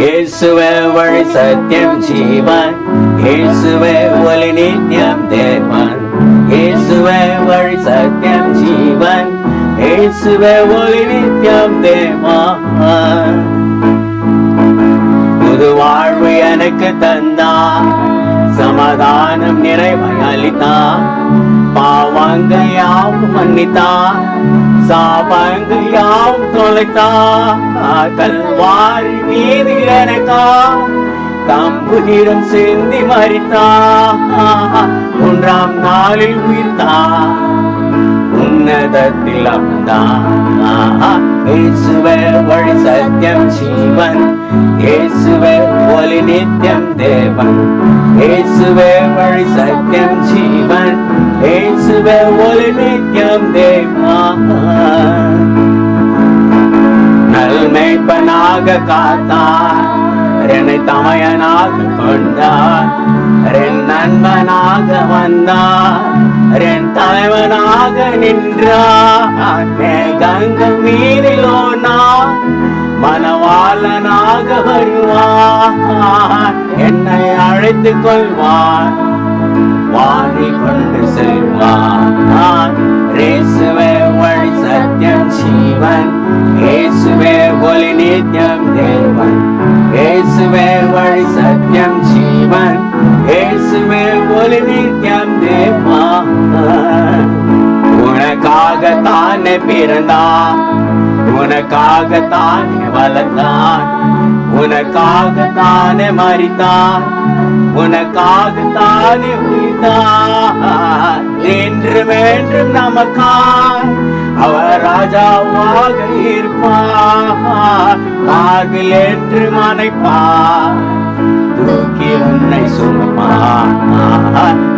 இயேசுவே வழி சத்தியம் ஜீவன் இயேசுவே ஒலி நித்யம் தேவன் இயேசுவே வழி சத்தியம் ஜீவன் இயேசுவே ஒலி நித்யம் தேவன் புது வாழ்வு எனக்கு தந்தா சமாதானம் நிறைவை அளித்தா பாவங்கள் யாவும் மன்னித்தான் சாபங்கள் யாவும் தொலைத்தா? கல்வாரி மீது எனக்கா தம்புகிரம் சிந்தி மறித்தா? ஒன்றாம் நாளில் உயிர்த்தா உன்னதத்தில் அமர்ந்தான் இயேசுவே வழி சத்தியம் ஜீவன். இயேசுவே ஒளி நித்தியம் தேவன். இயேசுவே வழி சத்தியம் ஜீவன். இயேசுவே ஒளி நித்தியம் தேவன் நல்மைப்பனாக காத்தார் என்னை தமையனாக கொண்டார். என் நண்பனாக வந்தார் என் தலைவனாக நின்றார். கங்க மீறிலோ நான் மனவாளனாக வருவார். என்னை அழைத்துக் கொள்வார். வாழி கொண்டு செல்வான் இயேசுவே வழி சத்தியம் ஜீவன். இயேசுவே ஒளி நித்தியம் தேவன். இயேசுவே வழி சத்தியம் ஜீவன். இயேசுவே ஒளி நித்தியம் தேவன். உனக்காகத்தானே பிறந்தான். உனக்காகத்தானே வளர்ந்தான். உனக்காகத்தானே மறித்தான் உனக்காகத்தானே உயிர்த்தார். என்றும் என்றும் நமக்காய். அவர் ராஜாவாக இருப்பார். மார்பில் என்று மனைப்பார் தூக்கி உன்னை சுமப்பார்.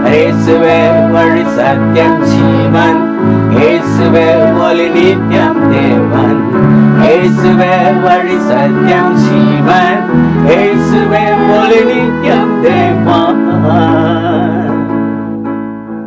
இயேசுவே வழி சத்தியம் ஜீவன். இயேசுவே ஒலி நித்தியம் தேவன். இயேசுவே வழி சத்தியம் ஜீவன் இயேசுவே ஒளி நித்தியம் தேவன்